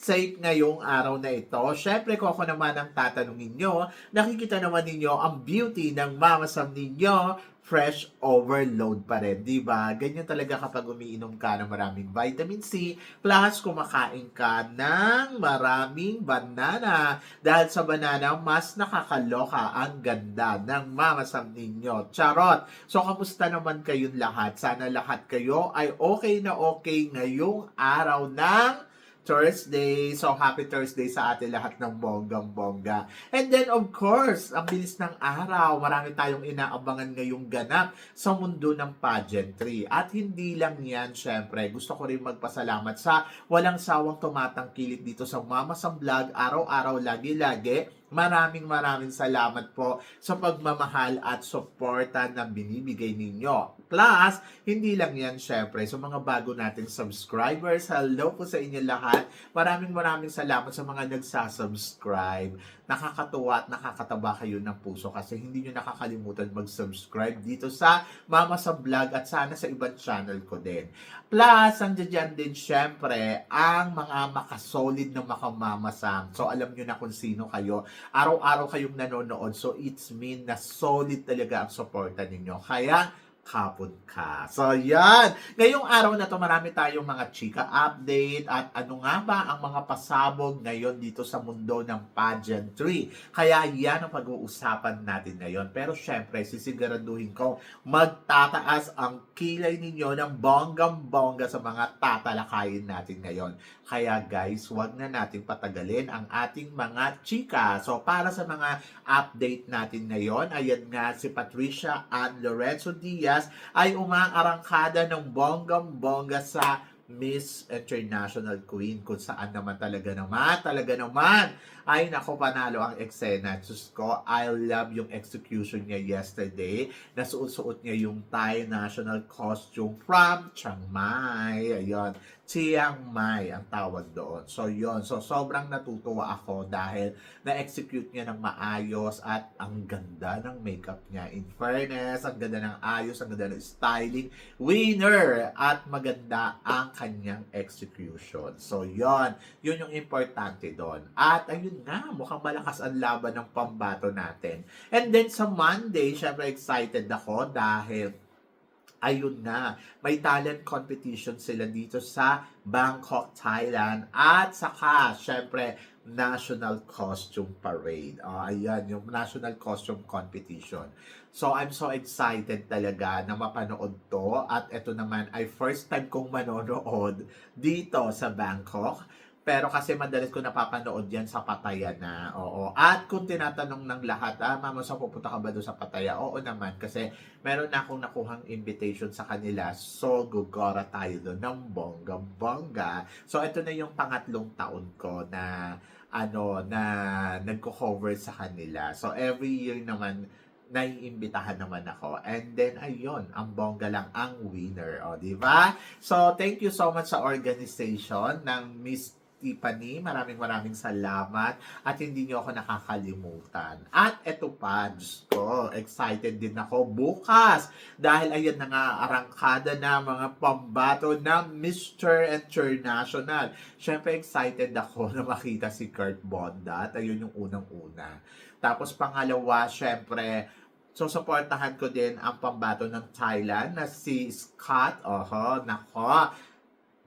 safe ngayong araw na ito. Syempre, kung ako naman ang tatanungin nyo, nakikita naman ninyo ang beauty ng Mama Sam ninyo fresh overload pa rin, di ba? Ganyan talaga kapag umiinom ka ng maraming vitamin C, plus kumakain ka ng maraming banana. Dahil sa banana, mas nakakaloka ang ganda ng mamasam ninyo. Charot! So, kamusta naman kayong lahat? Sana lahat kayo ay okay na okay ngayong araw ng Thursday. So, happy Thursday sa atin lahat ng bonggang-bongga. And then, of course, ang bilis ng araw. Marami tayong inaabangan ngayong ganap sa mundo ng pageantry. At hindi lang yan, syempre. Gusto ko rin magpasalamat sa walang sawang tumatangkilik dito sa Mama sa Vlog. Araw-araw, lagi-lagi. Maraming maraming salamat po sa pagmamahal at suporta na binibigay ninyo. Plus, hindi lang yan syempre. Sa mga bago nating subscribers, hello po sa inyo lahat. Maraming maraming salamat sa mga nagsasubscribe. Nakakatuwa at nakakataba kayo ng puso kasi hindi nyo nakakalimutan mag-subscribe dito sa Mama sa Vlog at sana sa ibang channel ko din. Plus, andyan dyan din syempre ang mga makasolid na makamamasang. So, alam nyo na kung sino kayo araw-araw kayong nanonood. So, it's mean na solid talaga ang suporta ninyo. Kaya, kapon ka. So, yan. Ngayong araw na to, marami tayong mga chika update at ano nga ba ang mga pasabog ngayon dito sa mundo ng pageantry. Kaya yan ang pag-uusapan natin ngayon. Pero syempre, sisiguraduhin ko magtataas ang kilay ninyo ng bonggang-bongga sa mga tatalakayin natin ngayon. Kaya guys, wag na nating patagalin ang ating mga chika. So, para sa mga update natin ngayon, ayan nga si Patricia at Lorenzo Diaz ay umaarangkada ng bonggang-bongga sa Miss International Queen kung saan naman talaga naman, talaga naman ay nako panalo ang eksena. Diyos ko, I love yung execution niya yesterday. Nasuot-suot niya yung Thai national costume from Chiang Mai. Ayun. Chiang Mai ang tawag doon. So, yon So, sobrang natutuwa ako dahil na-execute niya ng maayos at ang ganda ng makeup niya. In fairness, ang ganda ng ayos, ang ganda ng styling. Winner! At maganda ang kanyang execution. So, yon Yun yung importante doon. At ayun nga, mukhang malakas ang laban ng pambato natin. And then sa Monday, syempre excited ako dahil ayun na, may talent competition sila dito sa Bangkok, Thailand. At saka, syempre, National Costume Parade. Oh, ayan, yung National Costume Competition. So, I'm so excited talaga na mapanood to. At ito naman ay first time kong manonood dito sa Bangkok. Pero kasi madalas ko napapanood yan sa Pataya na. Oo. At kung tinatanong ng lahat, ah, mama, saan pupunta ka ba doon sa Pataya? Oo naman. Kasi meron na akong nakuhang invitation sa kanila. So, gugora tayo doon ng bongga-bongga. So, ito na yung pangatlong taon ko na ano na nagko-cover sa kanila. So, every year naman naiimbitahan naman ako. And then, ayun, ang bongga lang ang winner. O, di ba? So, thank you so much sa organization ng Miss Tiffany. Maraming maraming salamat at hindi niyo ako nakakalimutan. At eto pa, ko, excited din ako bukas dahil ayan na nga arangkada na mga pambato ng Mr. International. Siyempre excited ako na makita si Kurt Bonda at ayun yung unang-una. Tapos pangalawa, syempre, So, supportahan ko din ang pambato ng Thailand na si Scott. Oho, nako.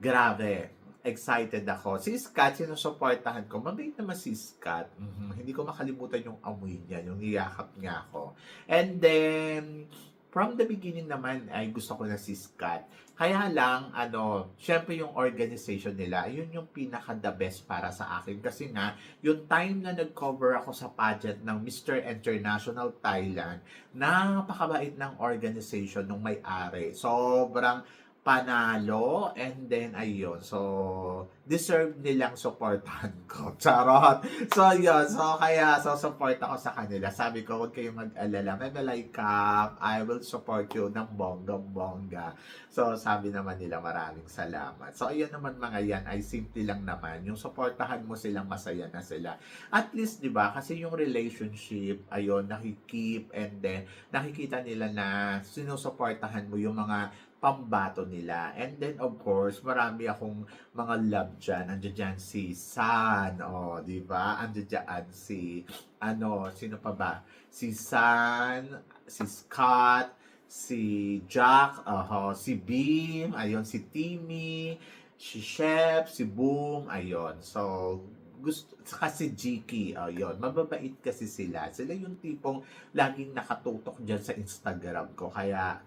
Grabe excited ako. Si Scott, sinusuportahan ko. Mabait naman si Scott. Mhm. Hindi ko makalimutan yung amoy niya, yung niyakap niya ako. And then, from the beginning naman ay gusto ko na si Scott. Kaya lang, ano, syempre yung organization nila, yun yung pinaka the best para sa akin. Kasi nga, yung time na nag-cover ako sa pageant ng Mr. International Thailand, napakabait ng organization nung may-ari. Sobrang panalo and then ayun. So, deserve nilang supportahan ko. Charot! So, yun. So, kaya, so, support ako sa kanila. Sabi ko, huwag kayong mag-alala. May malay ka. I will support you ng bonggang-bongga. So, sabi naman nila, maraming salamat. So, ayun naman mga yan, ay simple lang naman. Yung supportahan mo silang masaya na sila. At least, di ba, kasi yung relationship, ayun, nakikip, and then, nakikita nila na sinusuportahan mo yung mga pambato nila. And then, of course, marami akong mga love dyan. Andiyan dyan si San, oh, di ba? Andiyan dyan si, ano, sino pa ba? Si San, si Scott, si Jack, uh, si Beam, ayun, si Timmy, si Chef, si Boom, ayun. So, gusto, saka si Jiki, ayun. Mababait kasi sila. Sila yung tipong laging nakatutok dyan sa Instagram ko. Kaya,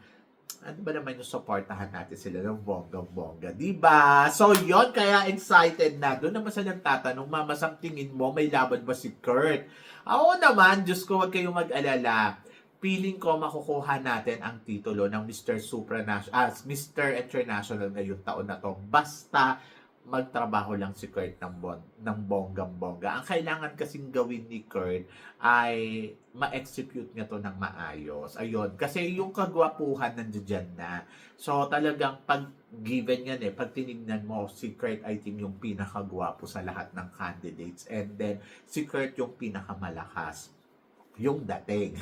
ano ba naman yung supportahan natin sila ng bonggang-bongga, di ba? So, yon kaya excited na. Doon naman sa nagtatanong, Mama, sa tingin mo, may laban ba si Kurt? Ako naman, Diyos ko, huwag kayong mag-alala. Feeling ko makukuha natin ang titulo ng Mr. Supranational, ah, Mr. International ngayong taon na to. Basta magtrabaho lang si Kurt ng, bon, ng bonggang-bongga. Ang kailangan kasing gawin ni Kurt ay ma-execute niya to ng maayos. Ayun. Kasi yung kagwapuhan nandiyan na. So talagang pag given yan eh, pag tinignan mo, si Kurt I think yung pinakagwapo sa lahat ng candidates. And then si Kurt yung pinakamalakas yung dating.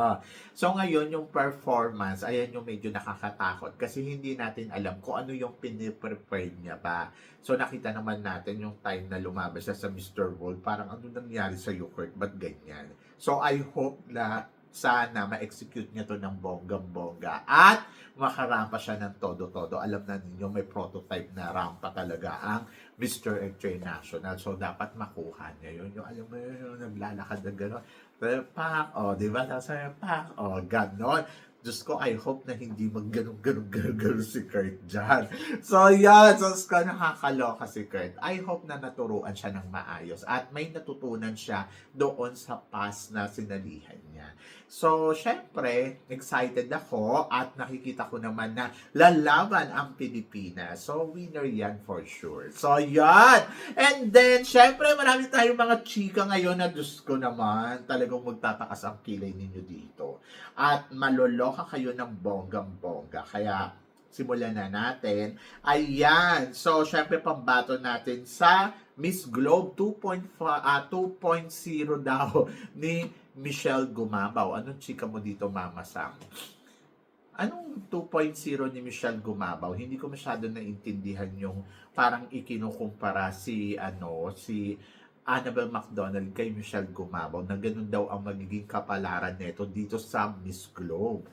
so ngayon, yung performance, ayan yung medyo nakakatakot kasi hindi natin alam kung ano yung piniprepare niya ba. So nakita naman natin yung time na lumabas siya sa Mr. World, parang ano nangyari sa Kurt, ba't ganyan? So I hope na sana ma-execute niya to ng bonggang-bongga at makarampa siya ng todo-todo. Alam na ninyo, may prototype na rampa talaga ang Mr. International. So, dapat makuha niya yun. Yung, alam mo yun, yung naglalakad na gano'n. Pak, o, oh, di ba? Tapos, pak, o, oh. Diyos ko, I hope na hindi mag ganun ganun ganun ganun si Kurt dyan. So, yan. So, ko, nakakaloka si Kurt. I hope na naturuan siya ng maayos at may natutunan siya doon sa past na sinalihan niya. So, syempre, excited ako at nakikita ko naman na lalaban ang Pilipinas. So, winner yan for sure. So, yan. And then, syempre, marami tayong mga chika ngayon na Diyos ko naman, talagang magtatakas ang kilay ninyo dito. At maloloka kayo ng bonggang-bongga. Kaya, simulan na natin. Ayan. So, syempre, pambato natin sa Miss Globe 2.5 uh, 2.0 daw ni Michelle Gumabaw. Anong chika mo dito, Mama Sam? Anong 2.0 ni Michelle Gumabaw? Hindi ko masyado naintindihan yung parang ikinukumpara si ano si Annabelle McDonald kay Michelle Gumabaw na ganun daw ang magiging kapalaran nito dito sa Miss Globe.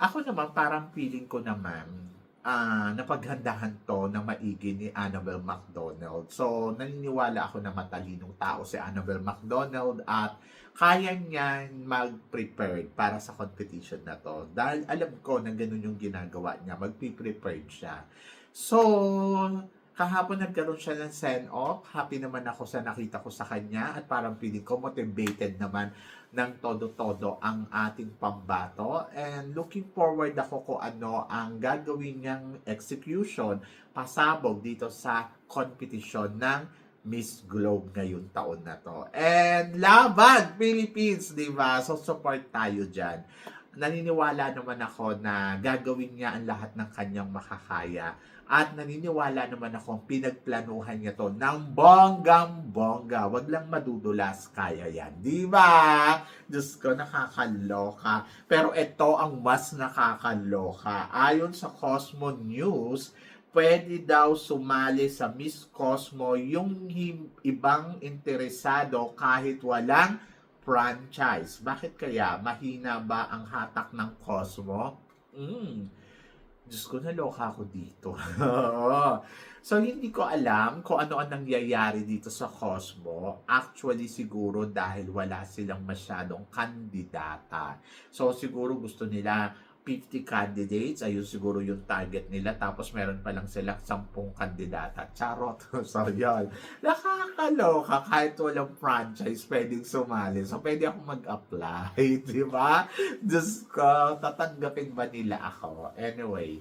Ako naman parang feeling ko naman uh, napaghandahan to ng maigi ni Annabelle McDonald. So, naniniwala ako na matalinong tao si Annabelle McDonald at kaya niyan mag-prepared para sa competition na to. Dahil alam ko na ganun yung ginagawa niya, mag-prepared siya. So, kahapon nagkaroon siya ng send-off. Happy naman ako sa nakita ko sa kanya at parang feeling ko motivated naman ng todo-todo ang ating pambato. And looking forward ako kung ano ang gagawin niyang execution pasabog dito sa competition ng Miss Globe ngayong taon na to. And laban, Philippines, di ba? So support tayo dyan. Naniniwala naman ako na gagawin niya ang lahat ng kanyang makakaya. At naniniwala naman ako pinagplanuhan niya to ng bonggang-bongga. Wag lang madudulas, kaya yan. Di ba? Diyos ko, nakakaloka. Pero ito ang mas nakakaloka. Ayon sa Cosmo News, pwede daw sumali sa Miss Cosmo yung ibang interesado kahit walang franchise. Bakit kaya? Mahina ba ang hatak ng Cosmo? Mm. Diyos ko, naloka ako dito. so, hindi ko alam kung ano ang nangyayari dito sa Cosmo. Actually, siguro dahil wala silang masyadong kandidata. So, siguro gusto nila 50 candidates, ayun siguro yung target nila. Tapos meron pa lang sila 10 kandidata. Charot. so, yun. Nakakaloka. Kahit walang franchise, pwedeng sumali. So, pwede ako mag-apply. Di ba? Diyos ko, tatanggapin ba nila ako? Anyway,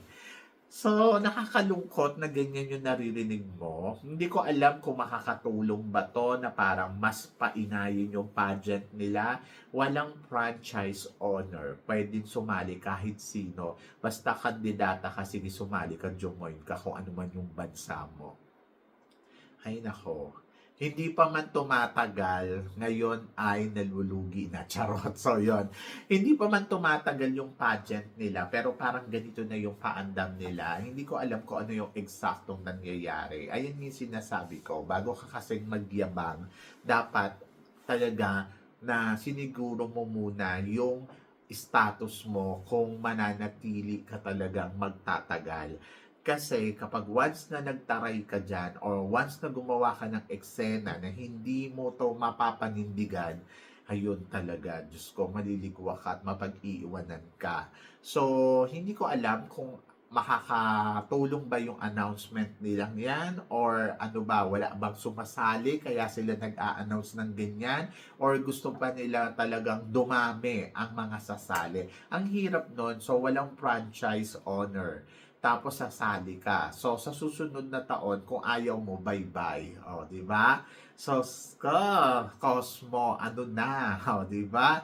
So, nakakalungkot na ganyan yung naririnig mo. Hindi ko alam kung makakatulong ba to na parang mas painayin yung pageant nila. Walang franchise owner. Pwedeng sumali kahit sino. Basta kandidata ka, sige sumali ka, jumoin ka kung ano man yung bansa mo. Ay nako. Hindi pa man tumatagal, ngayon ay nalulugi na. Charot. So, yon Hindi pa man tumatagal yung pageant nila, pero parang ganito na yung paandam nila. Hindi ko alam kung ano yung eksaktong nangyayari. Ayun yung sinasabi ko. Bago ka kasing magyabang, dapat talaga na siniguro mo muna yung status mo kung mananatili ka talagang magtatagal. Kasi kapag once na nagtaray ka dyan or once na gumawa ka ng eksena na hindi mo to mapapanindigan, ayun talaga, Diyos ko, maliligwa ka at mapag-iiwanan ka. So, hindi ko alam kung makakatulong ba yung announcement nilang yan or ano ba, wala bang sumasali kaya sila nag-a-announce ng ganyan or gusto pa nila talagang dumami ang mga sasali. Ang hirap nun, so walang franchise owner tapos sasali ka. So, sa susunod na taon, kung ayaw mo, bye-bye. O, di ba? So, ka, Cosmo, ano na? O, di ba?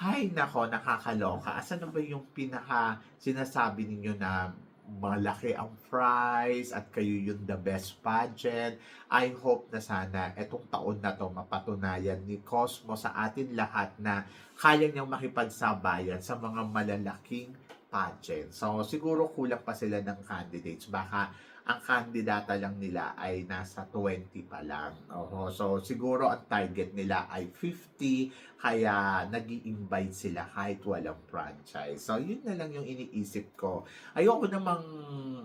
Ay, nako, nakakaloka. Asan na ba yung pinaka sinasabi ninyo na malaki ang prize at kayo yung the best pageant. I hope na sana etong taon na to mapatunayan ni Cosmo sa atin lahat na kaya niyang makipagsabayan sa mga malalaking pageant. So, siguro kulang pa sila ng candidates. Baka ang kandidata lang nila ay nasa 20 pa lang. Oho. So, siguro ang target nila ay 50, kaya nag invite sila kahit walang franchise. So, yun na lang yung iniisip ko. Ayoko namang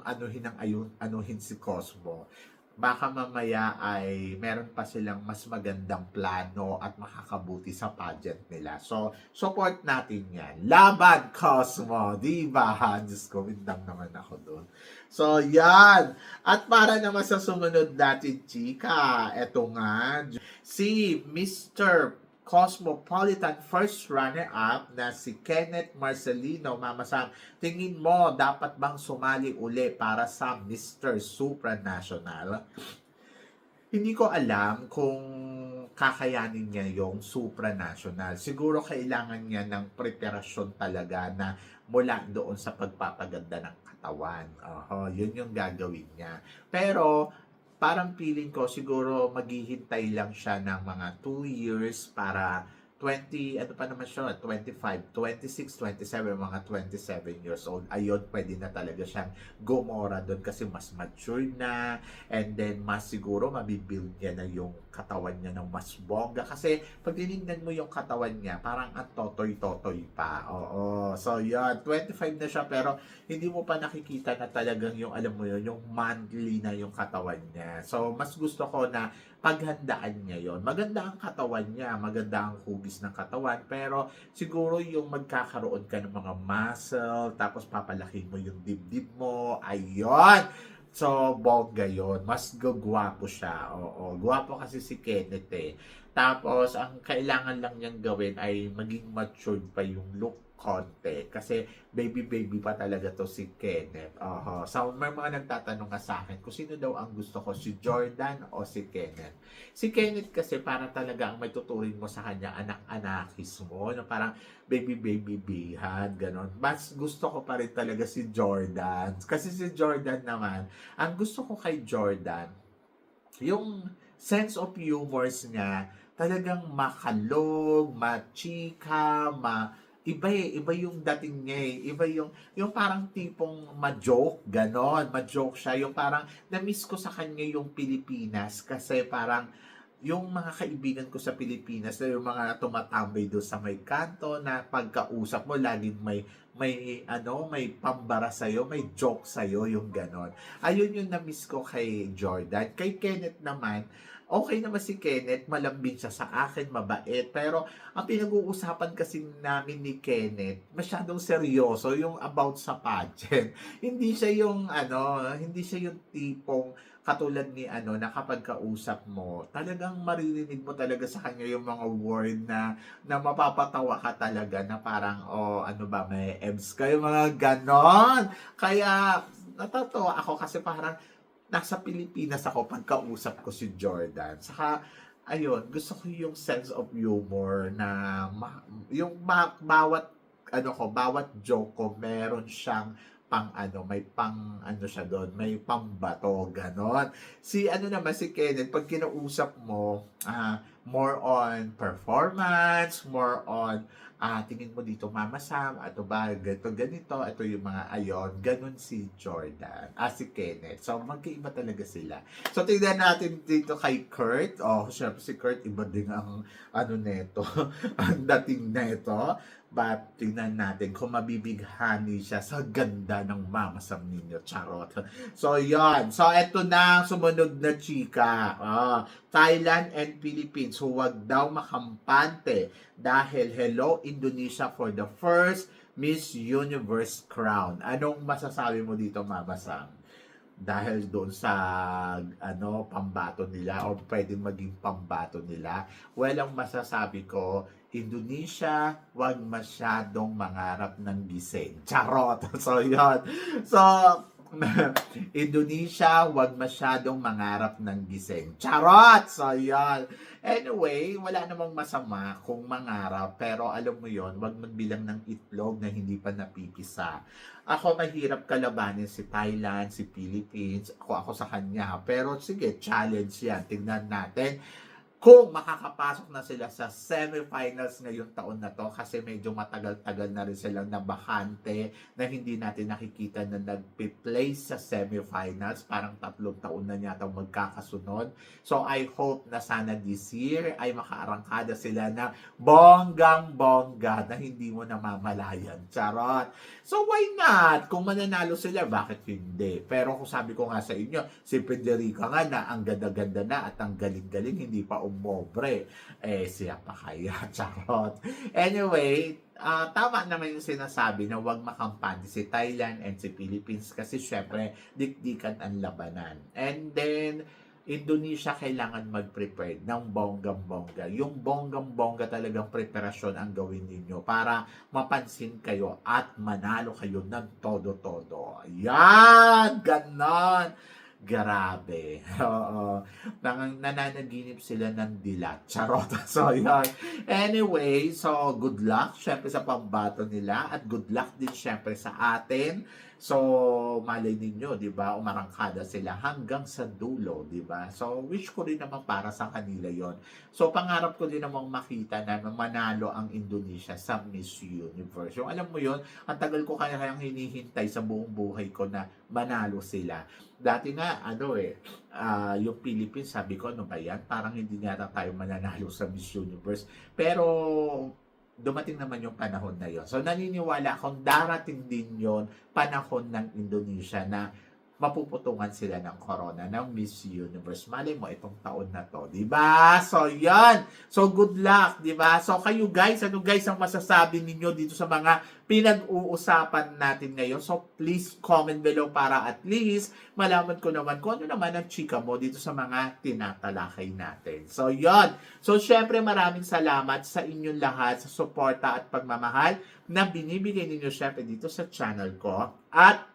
anuhin ang ayun, anuhin si Cosmo baka mamaya ay meron pa silang mas magandang plano at makakabuti sa pageant nila. So, support natin yan. Laban, Cosmo! Di ba? Diyos ko, windang naman ako doon. So, yan. At para naman sa sumunod natin, chika, eto nga, si Mr. Cosmopolitan first runner-up na si Kenneth Marcelino. Mama Sam, tingin mo dapat bang sumali uli para sa Mr. Supranational? Hindi ko alam kung kakayanin niya yung supranational. Siguro kailangan niya ng preparasyon talaga na mula doon sa pagpapaganda ng katawan. Oho, yun yung gagawin niya. Pero parang feeling ko siguro maghihintay lang siya ng mga 2 years para 20, ano pa naman siya, 25, 26, 27, mga 27 years old. Ayun, pwede na talaga siyang gumora doon kasi mas mature na and then mas siguro mabibuild niya na yung katawan niya ng mas bongga. Kasi pag tinignan mo yung katawan niya, parang ang totoy-totoy pa. Oo. So, yun. 25 na siya pero hindi mo pa nakikita na talagang yung, alam mo yun, yung manly na yung katawan niya. So, mas gusto ko na paghandaan niya yon. Maganda ang katawan niya, maganda ang hugis ng katawan, pero siguro yung magkakaroon ka ng mga muscle, tapos papalaki mo yung dibdib mo, ayon. So, bongga yun. Mas gagwapo siya. Oo, gwapo kasi si Kenneth eh. Tapos, ang kailangan lang niyang gawin ay maging matured pa yung look konti. Kasi baby-baby pa talaga to si Kenneth. Oho. So, may mga nagtatanong nga sa akin kung sino daw ang gusto ko, si Jordan o si Kenneth. Si Kenneth kasi para talaga ang may tuturing mo sa kanya, anak-anakis mo, na parang baby-baby-bihan, ganon. Mas gusto ko pa rin talaga si Jordan. Kasi si Jordan naman, ang gusto ko kay Jordan, yung sense of humors niya, talagang makalog, machika, ma iba eh, iba yung dating niya eh. Iba yung, yung parang tipong ma-joke, ganon, ma-joke siya. Yung parang, na-miss ko sa kanya yung Pilipinas kasi parang, yung mga kaibigan ko sa Pilipinas, na yung mga tumatambay doon sa may kanto na pagkausap mo, laging may may ano, may pambara sa may joke sa yung ganon. Ayun yung na-miss ko kay Jordan. Kay Kenneth naman, okay naman si Kenneth, malambing siya sa akin, mabait. Pero ang pinag-uusapan kasi namin ni Kenneth, masyadong seryoso yung about sa pageant. hindi siya yung ano, hindi siya yung tipong katulad ni ano na kapag kausap mo, talagang maririnig mo talaga sa kanya yung mga word na na mapapatawa ka talaga na parang oh ano ba may ebs kayo mga ganon. Kaya natatawa ako kasi parang nasa Pilipinas ako pagkausap ko si Jordan. Saka, ayun, gusto ko yung sense of humor na ma- yung ba- bawat ano ko, bawat joke ko meron siyang pang ano, may pang ano siya doon, may pambato, ganon. Si ano naman, si Kenneth, pag kinausap mo, ah, more on performance, more on ah, tingin mo dito, Mama Sam, ato ba, ganito, ganito, ito yung mga ayon, ganun si Jordan, ah, si Kenneth. So, magkaiba talaga sila. So, tingnan natin dito kay Kurt. Oh, syempre si Kurt, iba din ang, ano neto, ang dating neto. But, tingnan natin kung mabibighani siya sa ganda ng Mama Sam ninyo. Charot. So, yon So, eto na ang sumunod na chika. Ah, Thailand and Philippines huwag daw makampante dahil Hello Indonesia for the first Miss Universe crown. Anong masasabi mo dito, Mama Sam? Dahil doon sa ano pambato nila o pwedeng maging pambato nila. Well, ang masasabi ko, Indonesia, wag masyadong mangarap ng gising. Charot! So, yon So, Indonesia, wag masyadong mangarap ng gising. Charot! So, yan. Anyway, wala namang masama kung mangarap, pero alam mo yon wag magbilang ng itlog na hindi pa napipisa. Ako mahirap kalabanin si Thailand, si Philippines, ako ako sa kanya. Pero sige, challenge yan. Tingnan natin kung makakapasok na sila sa semifinals ngayong taon na to kasi medyo matagal-tagal na rin silang nabakante na hindi natin nakikita na nagpe-place sa semifinals. Parang tatlong taon na yata magkakasunod. So I hope na sana this year ay makaarangkada sila na bonggang bongga na hindi mo namamalayan. Charot! So why not? Kung mananalo sila bakit hindi? Pero kung sabi ko nga sa inyo si Federica nga na ang ganda-ganda na at ang galing-galing hindi pa umobre. Eh, siya pa kaya. Charot. Anyway, ah, tama naman yung sinasabi na huwag makampante si Thailand and si Philippines kasi syempre, dikdikan ang labanan. And then, Indonesia kailangan mag-prepare ng bonggang-bongga. Yung bonggang-bongga talagang preparasyon ang gawin ninyo para mapansin kayo at manalo kayo ng todo-todo. Yan! Ganon! Grabe. Oo. Nang, nananaginip sila ng dilat. Charot. So, yan. Anyway, so good luck syempre sa pambato nila at good luck din syempre sa atin. So, malay ninyo, di ba, umarangkada sila hanggang sa dulo, di ba? So, wish ko rin naman para sa kanila yon. So, pangarap ko din namang makita na manalo ang Indonesia sa Miss Universe. Yung alam mo yon ang tagal ko kaya kayang hinihintay sa buong buhay ko na manalo sila. Dati nga, ano eh, ah, yung Philippines, sabi ko, ano ba yan? Parang hindi yata tayo mananalo sa Miss Universe. Pero, dumating naman yung panahon na yon. So, naniniwala akong darating din yon panahon ng Indonesia na mapuputungan sila ng corona ng Miss Universe. Mali mo itong taon na to, 'di ba? So, 'yan. So, good luck, 'di ba? So, kayo guys, ano guys ang masasabi ninyo dito sa mga pinag-uusapan natin ngayon? So, please comment below para at least malaman ko naman kung ano naman ang chika mo dito sa mga tinatalakay natin. So, 'yon. So, syempre maraming salamat sa inyong lahat sa suporta at pagmamahal na binibigay ninyo syempre dito sa channel ko. At